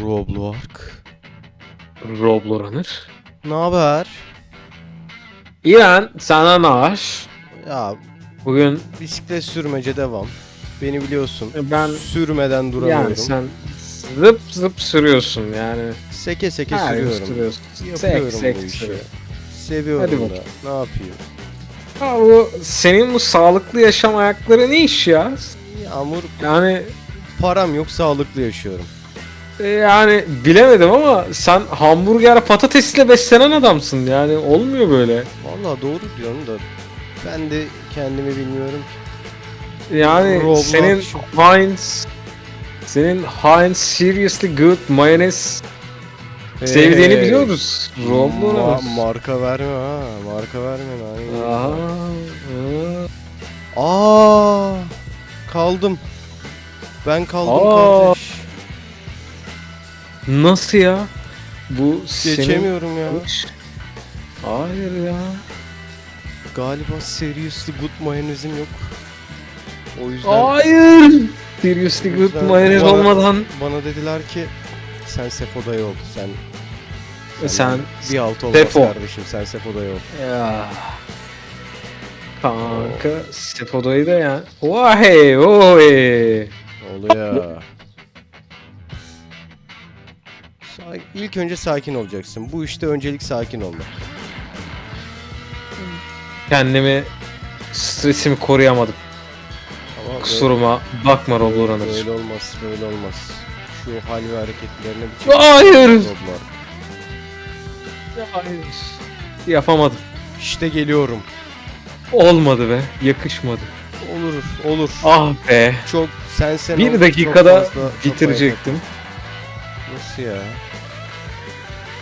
Roblox. Robloranır. Ne haber? İran sana ne var? Ya Bugün bisiklet sürmece devam. Beni biliyorsun. Ben- sürmeden duramıyorum. yani sen zıp zıp sürüyorsun yani. Seke seke Her gün sürüyorum. sürüyorsun. Yapıyorum Sek sek bu işi. sürüyor. Seviyorum Hadi da. bakayım. Ne yapayım? Ha, bu senin bu sağlıklı yaşam ayakları ne iş ya? Yağmur Yani param yok sağlıklı yaşıyorum. E, yani bilemedim ama sen hamburger patatesle beslenen adamsın yani olmuyor böyle. Vallahi doğru diyorsun da ben de kendimi bilmiyorum ki. Yani Roblox. senin Heinz senin Heinz seriously good mayonez sevdiğini Hey. biliyoruz. Roblox. Ma- marka verme ha. Marka verme lan. Aha, aa. Aa! Kaldım. Ben kaldım Aa. kardeş. Nasıl ya? Bu senin... Geçemiyorum ya. Hayır ya. Galiba seriously good mayonezim yok. O yüzden Hayır. Seriously good mayonez bana- olmadan bana dediler ki sen Sefo'da ol. Sen sen bir alt olmaz Sefo. kardeşim. Sen Sefo'da ol. ya. Kanka Stefoda'yı da ya. Vay oy. Oluyor. İlk önce sakin olacaksın. Bu işte öncelik sakin olmak. Kendimi stresimi koruyamadım. Ama Kusuruma bakma Robloran'ır. Böyle olmaz, böyle olmaz. Şu hal ve hareketlerine bir çek. Hayır. Roblar. Hayır. Yapamadım. İşte geliyorum. Olmadı be. Yakışmadı. Olur, olur. Ah be. Çok sen sen ol, Bir çok dakikada fazla kafaya bitirecektim. Nasıl ya?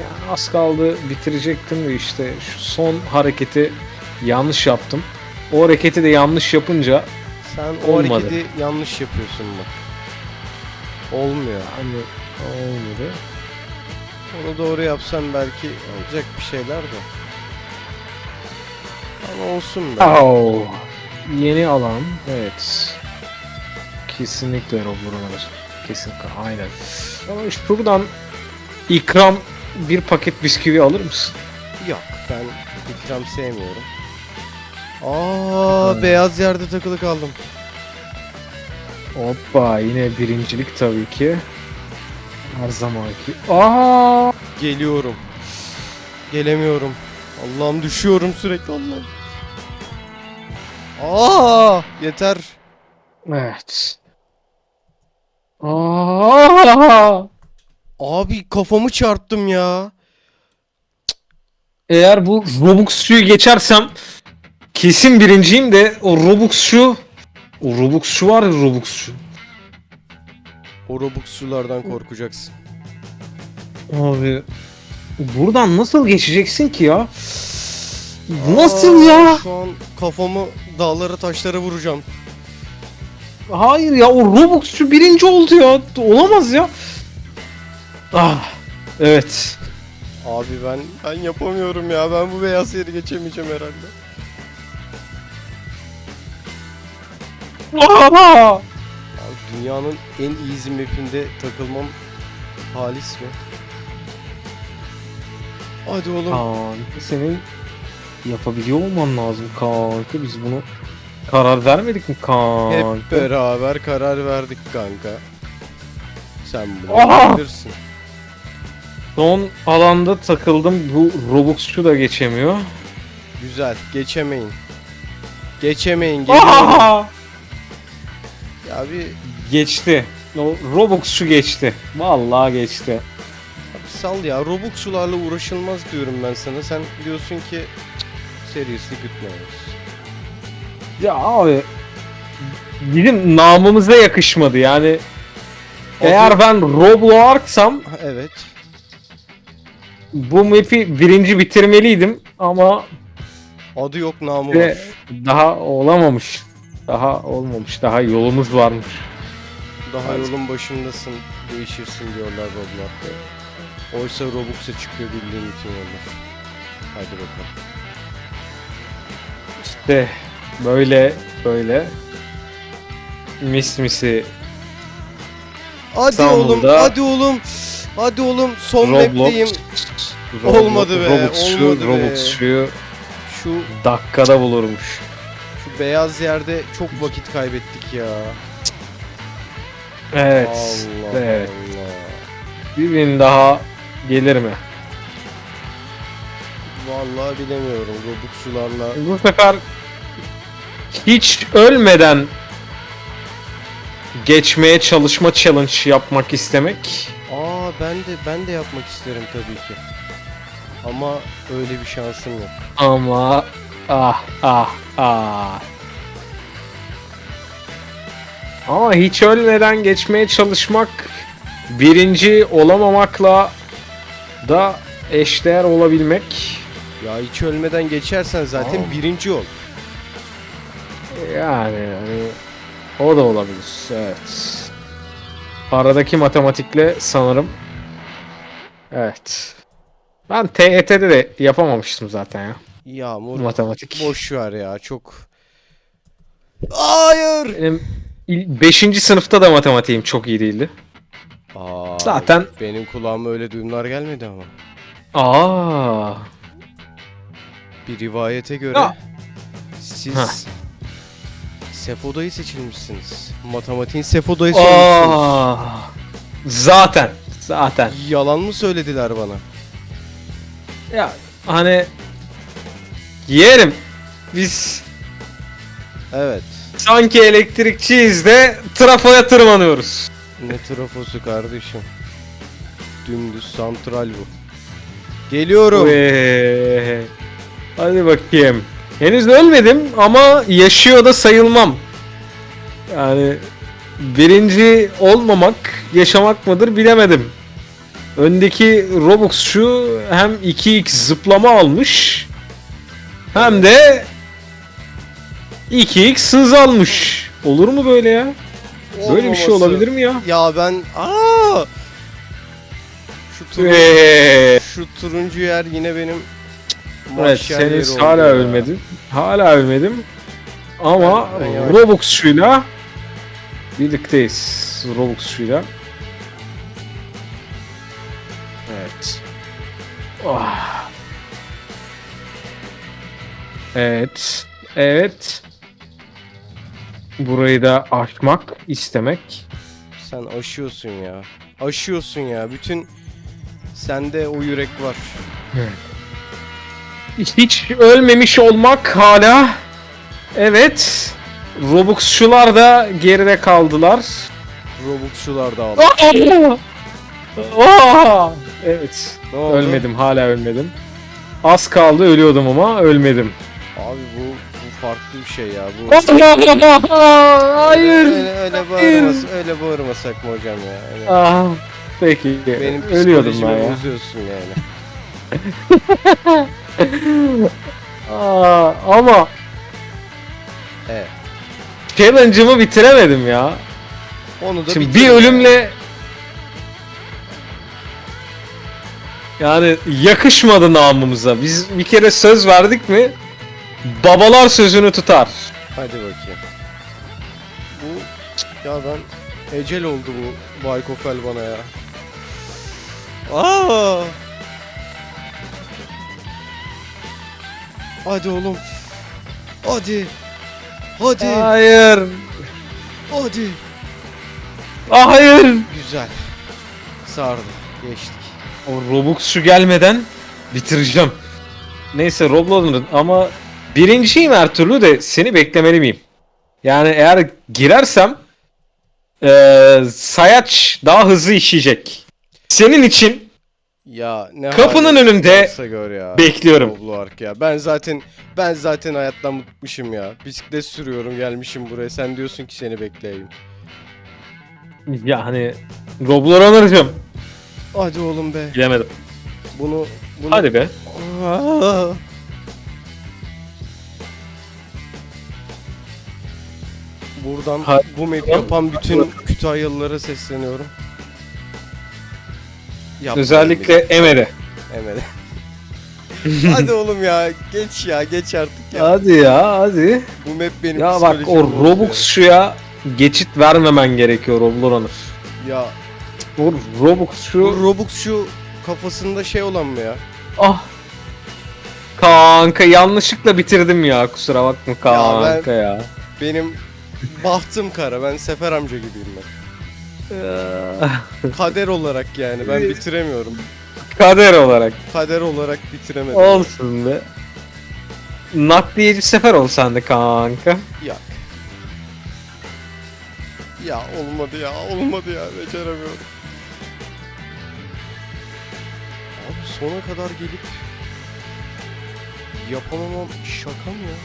Ya az kaldı bitirecektim de işte şu son hareketi yanlış yaptım. O hareketi de yanlış yapınca Sen o Olmadı. hareketi yanlış yapıyorsun bak. Olmuyor. hani olmadı. Onu doğru yapsan belki olacak bir şeyler de. Ama olsun be. Oh. Yeni alan. Evet. Kesinlikle Robloran'ır. Kesinlikle aynen. Ama şuradan ikram bir paket bisküvi alır mısın? Yok ben ikram sevmiyorum. Aa beyaz yerde takılı kaldım. Hoppa yine birincilik tabii ki. Her zamanki. Aa! Geliyorum. Gelemiyorum. Allah'ım düşüyorum sürekli Allah'ım. Aa yeter. Evet. Aa! Abi kafamı çarptım ya. Eğer bu Robux'u geçersem kesin birinciyim de o Robux'u o Robux'u var ya Robux'u. O Robux'lulardan korkacaksın. Abi buradan nasıl geçeceksin ki ya? Nasıl Aa, ya? Şu an kafamı dağlara taşlara vuracağım. Hayır ya o Robux'u birinci oldu ya. Olamaz ya. Ah. Evet. Abi ben ben yapamıyorum ya. Ben bu beyaz yeri geçemeyeceğim herhalde. Aa! Abi dünyanın en easy map'inde takılmam halis mi? Hadi oğlum. Kanka senin yapabiliyor olman lazım kanka. Biz bunu karar vermedik mi kanka? Hep beraber karar verdik kanka. Sen bunu Aha! bilirsin. Son alanda takıldım. Bu Robux'u da geçemiyor. Güzel. Geçemeyin. Geçemeyin. Geliyorum. Aha! Ya bir Geçti. O Robux'u geçti. Vallahi geçti. abi sal ya. Robux'ularla uğraşılmaz diyorum ben sana. Sen diyorsun ki "Cık, gitmiyoruz. Ya abi bizim namımıza yakışmadı yani. Eğer ben Roblox'sam Ha, Evet. bu map'i birinci bitirmeliydim ama Adı yok namı var. daha olamamış. Daha olmamış. Daha yolumuz varmış. Daha yolun başındasın, değişirsin diyorlar Roblox'ta. Oysa Robux'a çıkıyor bildiğin bütün yollar. Hadi bakalım. İşte böyle böyle mis misi Hadi İstanbul'da- oğlum, hadi oğlum. Hadi oğlum son Roblox. Roblox- Olmadı be, Roblox şu, olmadı. Roblox şu Şu dakikada bulurmuş. şu beyaz yerde çok vakit kaybettik ya. Evet. Allah evet. Allah. Bir bin daha gelir mi? Vallahi bilemiyorum Robux'ularla. Bu sefer hiç ölmeden geçmeye çalışma challenge yapmak istemek. Aa ben de ben de yapmak isterim tabii ki. Ama öyle bir şansım yok. Ama ah ah ah. Ama hiç ölmeden geçmeye çalışmak birinci olamamakla da eşdeğer olabilmek. Ya hiç ölmeden geçersen zaten Aa. birinci ol. Yani hani o da olabilir. Evet. Aradaki matematikle sanırım. Evet. Ben TET'de de yapamamıştım zaten ya. Yağmur Matematik. boş ver ya çok. Hayır. Benim 5. sınıfta da matematiğim çok iyi değildi. Aa, Zaten- benim kulağıma öyle duyumlar gelmedi ama. Aa. Bir rivayete göre Ya. siz Heh. Sefoda'yı seçilmişsiniz. Matematiğin Sefoda'yı olmuşsunuz. Aa. Zaten. Zaten. Yalan mı söylediler bana? Ya hani yerim. Biz Evet. sanki elektrikçiyiz de trafoya tırmanıyoruz. Ne trafosu kardeşim. Dümdüz santral bu. Geliyorum. Ve hadi bakayım. Henüz ölmedim ama yaşıyor da sayılmam. Yani birinci olmamak yaşamak mıdır bilemedim. Öndeki Robux şu hem 2x zıplama almış hem de 2x hız almış. Olur mu böyle ya? Böyle bir şey Olmaması. olabilir mi ya? Ya ben aa! Şu turun, Ve şu turuncu yer yine benim Evet oldu hala ya. ölmedim. Hala ölmedim. Ama yavaş- Robux'uyla birlikteyiz. Robux'uyla. Evet. Ah. Evet. Evet. Burayı da aşmak istemek. Sen aşıyorsun ya. Aşıyorsun ya. Bütün sende o yürek var. Hiç ölmemiş olmak hala. Evet. Robux'çular da geride kaldılar. Robux'ular da aldı. Aa! Evet. Ne oldu? Ölmedim. Hala ölmedim. Az kaldı ölüyordum ama ölmedim. Abi bu bu farklı bir şey ya. Bu Hayır. öyle, öyle bağırmas öyle bağırmasak mı hocam ya? Öyle- Ah, peki. Benim ölüyordum ben ya. bozuyorsun yani. Aa, ama Evet. challenge'ımı bitiremedim ya. Onu da Şimdi bir ölümle yani yakışmadı namımıza. Biz bir kere söz verdik mi babalar sözünü tutar. Hadi bakayım. Bu ya ben ecel oldu bu Baykofel bana ya. Aa! Hadi oğlum. Hadi. Hadi. Hayır. Hadi. Ah, Hayır. Güzel. Sardı. Geçtik. O Robux şu gelmeden bitireceğim. Neyse Roblox'un ama birinciyim her türlü de seni beklemeli miyim? Yani eğer girersem eee sayaç daha hızlı işleyecek. Senin için Ya ne Kapının hali önünde varsa gör ya. bekliyorum. Ya. Ben zaten ben zaten hayattan bıkmışım ya. Bisiklet sürüyorum gelmişim buraya. Sen diyorsun ki seni bekleyeyim. Yani Roblox alırım. Hadi oğlum be. Bilemedim. Bunu bunu Hadi be. Aa! Buradan Hadi. bu map yapan bütün Kütahyalılara sesleniyorum. Yapmayın Özellikle. Emel'e. Emre. Hadi oğlum ya geç ya geç artık ya. Hadi ya hadi. Bu map benim Ya bak o psikolojimi bozuyor. Robux şuya geçit vermemen gerekiyor Roblox Runner. Ya Bu Robux Bu şu... Robux şu kafasında şey olan mı ya? Ah. Kanka yanlışlıkla bitirdim ya kusura bakma kanka ya. Benim bahtım kara. Ben Sefer amca gibiyim ben. Ee, Kader olarak yani ben bitiremiyorum. Kader olarak. Kader olarak bitiremedim. Olsun be. Nakliyeci sefer ol sen de kanka. Ya. Ya olmadı ya olmadı ya beceremiyorum. Abi sona kadar gelip yapamamam şaka mı ya?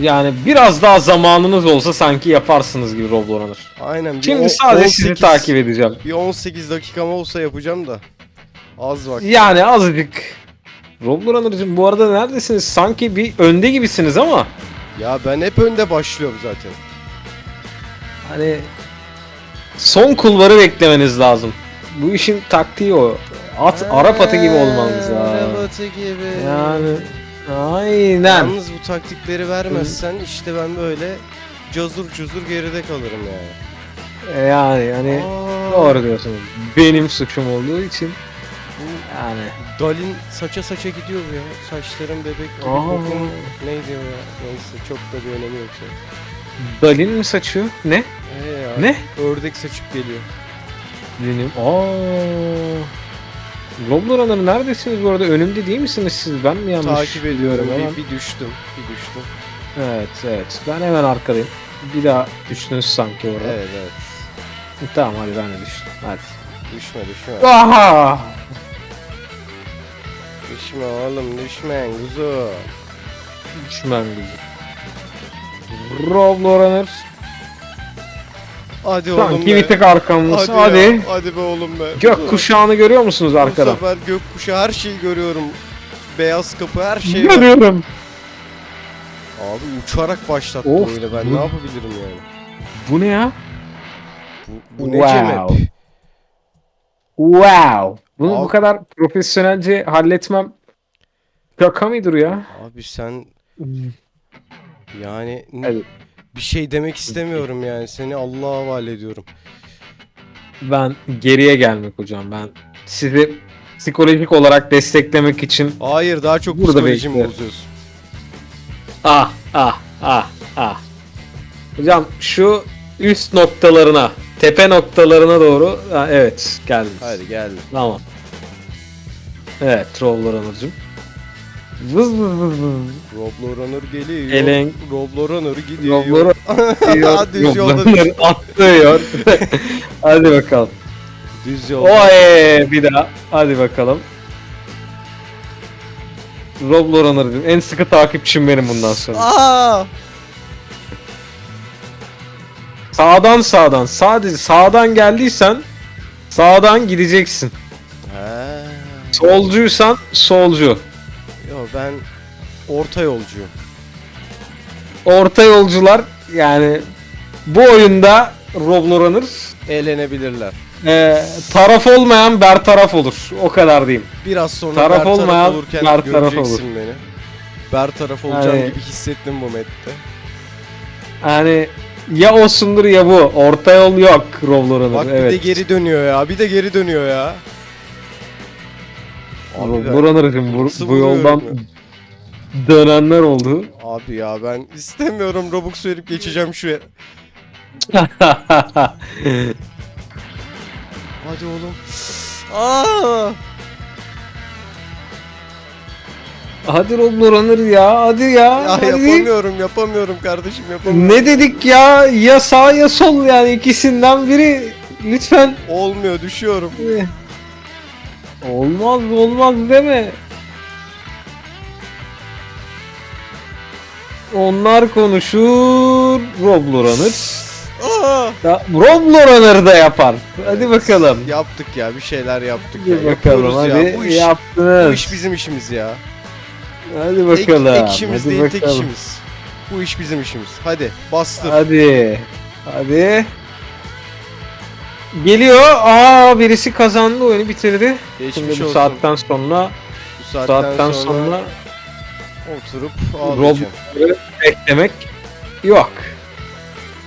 Yani biraz daha zamanınız olsa sanki yaparsınız gibi Robloranır. Aynen. Şimdi sadece sizi 18 takip edeceğim. Bir 18 dakikam olsa yapacağım da. Az vakit. Yani azıcık. Robloranır'cım bu arada neredesiniz? Sanki bir önde gibisiniz ama. Ya ben hep önde başlıyorum zaten. Hani son kulvarı beklemeniz lazım. Bu işin taktiği o. At Arap atı gibi olmanız Arap lazım. atı gibi. Yani aynen. Yalnız bu taktikleri vermezsen işte ben böyle cazur cuzur geride kalırım yani. Yani hani Aa, doğru diyorsunuz. Benim suçum olduğu için Bu yani. Dalin saça saça gidiyor bu ya. Saçların bebek gibi Aa. kokun neydi o ya? Neyse çok da bir önemi yok. zaten. Dalin mi saçıyor? Ne? Ee ya, Ne? Ördek saçıp geliyor. Benim. Aa. Robloranır neredesiniz bu arada? Önümde değil misiniz siz? Ben mi yanlış Takip ediyorum. biliyorum? Bir, bir düştüm. Bir düştüm. Evet evet. Ben hemen arkadayım. Bir daha düştünüz sanki orada. Evet evet. Tamam hadi ben de düştüm. Hadi. Düşme düşme. Aha! Düşme oğlum düşme kuzu. Düşmem gibi. Robloranır. Hadi oğlum Sanki be. bir arkamız. Hadi. Hadi. ya, hadi be oğlum be. Gök kuşağını görüyor musunuz Bu arkada? sefer gökkuşağı her şeyi görüyorum. Beyaz kapı her şey var. Görüyorum. Abi uçarak başlattı Of, oyunu ben bu- ne yapabilirim yani? Bu ne ya? Bu, bu ne cemep? Wow. Bunu bu Abi- kadar profesyonelce halletmem şaka mıdır ya? Abi sen yani n-. bir şey demek istemiyorum yani seni Allah'a havale ediyorum. Ben geriye gelmek hocam. Ben sizi psikolojik olarak desteklemek için Hayır daha çok Burada psikolojimi bozuyorsun. ah ah ah ah. Hocam şu üst noktalarına, tepe noktalarına doğru ha, evet geldim. Hadi geldi. Tamam. Evet, Trollor Onurcuğum. Vız vız vız vız. Robloranır geliyor. Elen- Robloranır gidiyor. Robloranır Hadi düz yolda düş. Robloranır atlıyor. Hadi bakalım. Düz yolda. Oy bir daha. Hadi bakalım. Robloranır'cığım en sıkı takipçim benim bundan sonra. Aa! Sağdan sağdan sadece sağdan geldiysen sağdan gideceksin. He. Solcuysan solcu. Ben orta yolcuyum. Orta yolcular yani bu oyunda Robloranır Eğlenebilirler. e, taraf olmayan bertaraf olur. O kadar diyeyim. Biraz sonra Taraf bertaraf olmayan olurken bertaraf göreceksin beni. Bertaraf olacağım Yani- gibi hissettim bu mette. Yani ya olsundur ya bu. Orta yol yok Robloranır. Bak evet. bir de geri dönüyor ya. Bir de geri dönüyor ya. Abi, Robloranır'cım bu, bu yoldan dönenler oldu. abi ya ben istemiyorum Robux verip geçeceğim şu yer. Hadi oğlum. Aa! hadi Robloranır ya hadi ya. Ya hadi. yapamıyorum yapamıyorum kardeşim yapamıyorum. Ne dedik ya? Ya sağ ya sol yani ikisinden biri. Lütfen. Olmuyor düşüyorum. Olmaz olmaz deme. Onlar konuşur, Robloranır. Aa! Ya, Robloranır da yapar. Hadi bakalım. Yaptık ya bir şeyler yaptık ya. Hadi bakalım Yapıyoruz hadi ya. Bu iş, yaptınız. bu iş bizim işimiz ya. Hadi Ek, bakalım. ek işimiz hadi değil tek bakalım. işimiz. Bu iş bizim işimiz. Hadi bastır. Hadi. Hadi. Geliyor. Aa birisi kazandı oyunu bitirdi. Geçmiş Şimdi bu olsun. saatten sonra bu saatten, saatten sonra, sonra oturup Rob ağlayacağım. beklemek yok.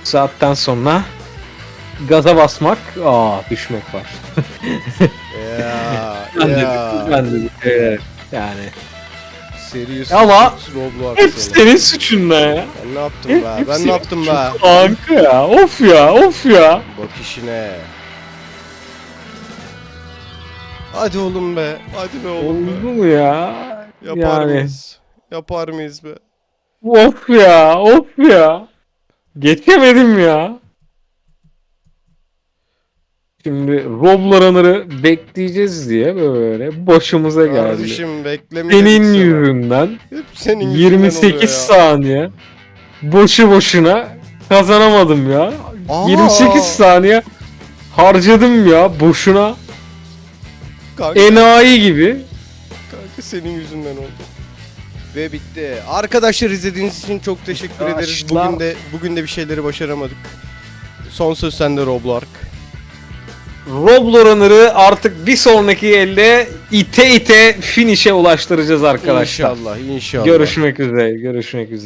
Saatten sonra gaza basmak, aa düşmek var. Ya, Ben de, ya. ben de evet, yani. Serious Ama Roblox hep seni. senin suçun ne ya? Ben ne yaptım be? Ben ne yaptım be? Kanka ya, of ya, of ya. Bak işine. Hadi oğlum be. Hadi be oğlum be. Oldu mu ya? Yapar yani. mıyız? Yapar mıyız be? Of ya, of ya. Geçemedim ya. Şimdi Robloranır'ı bekleyeceğiz diye böyle başımıza geldi. Kardeşim beklemeyelim Senin yüzünden Hep senin yüzünden oluyor 28 ya. saniye boşu boşuna kazanamadım ya. Aa! 28 saniye harcadım ya boşuna. Kanka, Enayi gibi. kanka senin yüzünden oldu. Ve bitti. Arkadaşlar izlediğiniz için çok teşekkür ederiz. Arkadaşlar. Bugün de bugün de bir şeyleri başaramadık. Son söz sende Roblark. Robloranır'ı artık bir sonraki elde ite ite finish'e ulaştıracağız arkadaşlar. İnşallah, inşallah. Görüşmek üzere, görüşmek üzere.